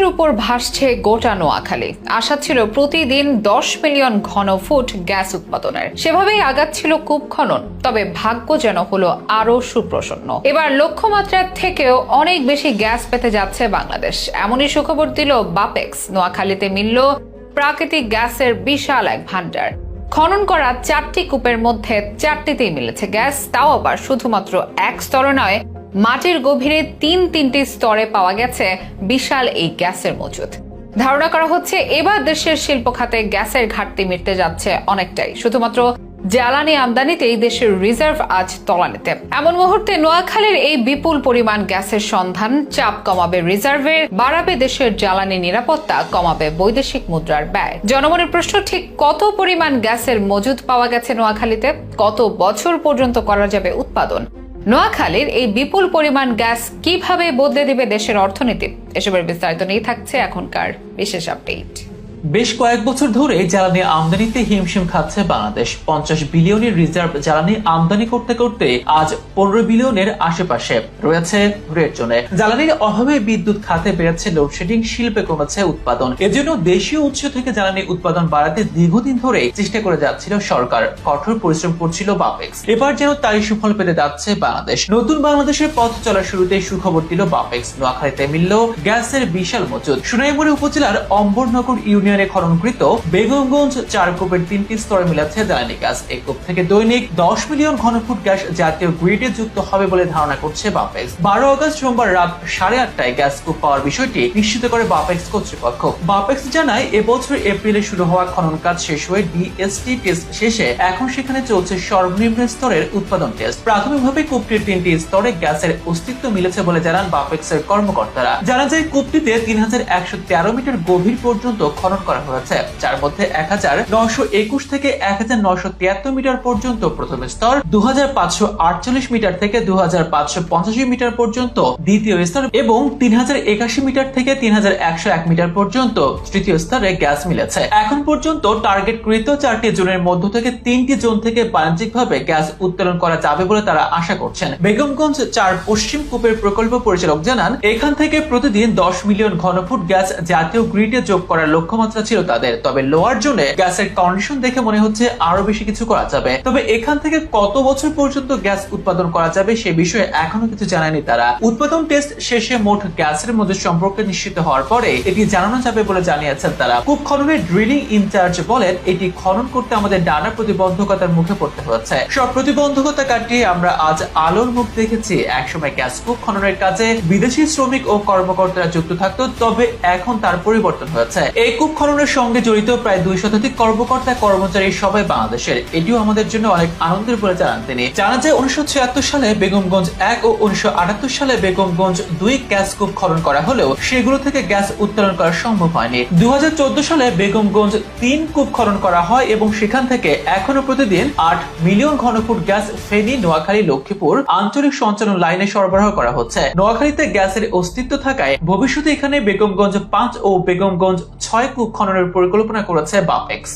উপর ভাসছে গোটা নোয়াখালী। আশা ছিল প্রতিদিন দশ মিলিয়ন ঘন ফুট গ্যাস উৎপাদনের। সেভাবেই আগাচ্ছিল কূপ খনন, তবে ভাগ্য যেন হলো আরও সুপ্রসন্ন। এবার লক্ষ্যমাত্রার থেকেও অনেক বেশি গ্যাস পেতে যাচ্ছে বাংলাদেশ। এমনই সুখবর দিল বাপেক্স। নোয়াখালীতে মিলল প্রাকৃতিক গ্যাসের বিশাল এক ভান্ডার খনন করা চারটি কূপের মধ্যে চারটিতেই মিলেছে গ্যাস, তাও আবার শুধুমাত্র এক স্তরে নয় মাটির গভীরে তিন তিনটি স্তরে পাওয়া গেছে বিশাল এই গ্যাসের মজুদ। ধারণা করা হচ্ছে এবার দেশের শিল্প খাতে গ্যাসের ঘাটতি মিটতে যাচ্ছে অনেকটাই। শুধুমাত্র জ্বালানি আমদানিতেই দেশের রিজার্ভ আজ তলানিতে। এমন মুহূর্তে নোয়াখালীর এই বিপুল পরিমাণ গ্যাসের সন্ধান চাপ কমাবে রিজার্ভের বাড়াবে দেশের জ্বালানি নিরাপত্তা, কমাবে বৈদেশিক মুদ্রার ব্যয়। জনমনের প্রশ্ন, ঠিক কত পরিমাণ গ্যাসের মজুদ পাওয়া গেছে নোয়াখালীতে? কত বছর পর্যন্ত করা যাবে উৎপাদন? নোয়াখালীর এই বিপুল পরিমাণ গ্যাস কীভাবে বদলে দেবে দেশের অর্থনীতি? এসবের বিস্তারিত নিয়ে থাকছে এখনকার বিশেষ আপডেট। বেশ কয়েক বছর ধরে জ্বালানি আমদানিতে হিমশিম খাচ্ছে বাংলাদেশ। পঞ্চাশ বিলিয়নের রিজার্ভ জ্বালানি আমদানি করতে করতে আজ পনেরো বিলিয়নের আশেপাশে রয়েছে রেড জোনে জ্বালানির অভাবে বিদ্যুৎ খাতে বেড়েছে লোডশেডিং, শিল্পে কমেছে উৎপাদন। এজন্য দেশীয় উৎস থেকে জ্বালানি উৎপাদন বাড়াতে দীর্ঘদিন ধরে চেষ্টা করে যাচ্ছিল সরকার। কঠোর পরিশ্রম করছিল বাপেক্স। এবার যেন তারই সুফল পেতে যাচ্ছে বাংলাদেশ। নতুন বাংলাদেশের পথ চলার শুরুতে সুখবর দিল বাপেক্স। নোয়াখালীতে মিলল গ্যাসের বিশাল মজুদ। সোনাইমুড়ি উপজেলার অম্বরনগর ইউনিয়নে খননকৃত বেগমগঞ্জ চার কূপের তিনটি স্তরে মিলেছে জ্বালানি গ্যাস এই কূপ থেকে দৈনিক দশ মিলিয়ন ঘনফুট গ্যাস জাতীয় গ্রিডে যুক্ত হবে বলে ধারণা করছে বাপেক্স। বারো আগস্ট সোমবার রাত সাড়ে আটটায় গ্যাস কূপ পাওয়ার বিষয়টি নিশ্চিত করে বাপেক্স কর্তৃপক্ষ। বাপেক্স জানায়, এবছর এপ্রিলে শুরু হওয়া খনন কাজ শেষ হয়ে ডিএসটি টেস্ট শেষে এখন সেখানে চলছে সর্বনিম্ন স্তরের উৎপাদন টেস্ট। প্রাথমিকভাবে কূপটির তিনটি স্তরে গ্যাসের অস্তিত্ব মিলেছে বলে জানান বাপেক্সের কর্মকর্তারা। জানা যায়, কূপটিতে তিন হাজার একশো তেরো মিটার গভীর পর্যন্ত খনন করা হয়েছে, যার মধ্যে এক হাজার নশো একুশ থেকে এক হাজার নশো তিয়াত্তর মিটার পর্যন্ত প্রথম স্তর, দু হাজার পাঁচশো আটচল্লিশ মিটার থেকে দু হাজার পাঁচশো পঁচাশি মিটার পর্যন্ত দ্বিতীয় স্তর এবং তিন হাজার একাশি মিটার থেকে তিন হাজার একশো এক মিটার পর্যন্ত তৃতীয় স্তরে গ্যাস মিলেছে। এখন পর্যন্ত টার্গেট কৃত চারটি জোনের মধ্য থেকে তিনটি জোন থেকে বাণিজ্যিকভাবে গ্যাস উত্তোলন করা যাবে বলে তারা আশা করছেন। বেগমগঞ্জ চার পশ্চিম কূপের প্রকল্প পরিচালক জানান, এখান থেকে প্রতিদিন দশ মিলিয়ন ঘনফুট গ্যাস জাতীয় গ্রিডে যোগ করার লক্ষ্যমাত্রা ছিল তাদের। তবে লোয়ার জোনে গ্যাসের কন্ডিশন দেখে মনে হচ্ছে আরও বেশি কিছু করা যাবে। তবে এখান থেকে কত বছর পর্যন্ত গ্যাস উৎপাদন করা যাবে সে বিষয়ে এখনও কিছু জানায়নি তারা। উৎপাদন টেস্ট শেষে মোট গ্যাসের মধ্যে সম্পর্কে নিশ্চিত হওয়ার পরে এটি জানানো যাবে বলে জানিয়েছেন তারা। কূপ খননের ড্রিলিং ইনচার্জ বলেন, এটি খনন করতে আমাদের নানা প্রতিবন্ধকতার মুখে পড়তে হচ্ছে। সব প্রতিবন্ধকতা কাটিয়ে আমরা আজ আলোর মুখ দেখেছি। একসময় গ্যাস কূপ খননের কাজে বিদেশি শ্রমিক ও কর্মকর্তারা যুক্ত থাকতো, তবে এখন তার পরিবর্তন হয়েছে। এই কূপ খননের সঙ্গে জড়িত প্রায় দুই শতাধিক কর্মকর্তা, কর্মচারী সবাই বাংলাদেশের। এটিও আমাদের জন্য অনেক আনন্দের বলে জানান তিনি। জানা যায়, উনিশশো সালে বেগমগঞ্জ এক ও উনিশশো সালে বেগমগঞ্জ দুই গ্যাস কূপ খনন করা হলেও সেগুলো থেকে গ্যাস উত্তোলন করা সম্ভব হয়নি। দু সালে বেগমগঞ্জ তিন কূপ খনন করা হয় এবং সেখান থেকে এখনও প্রতিদিন আট মিলিয়ন ঘনফুট গ্যাস ফেনী, নোয়াখালী, লক্ষ্মীপুর আঞ্চলিক সঞ্চালন লাইনে সরবরাহ করা হচ্ছে। নোয়াখালীতে গ্যাসের অস্তিত্ব থাকায় ভবিষ্যতে এখানে বেগমগঞ্জ পাঁচ ও বেগমগঞ্জ ছয় কূপ খননের পরিকল্পনা করেছে বাপেক্স।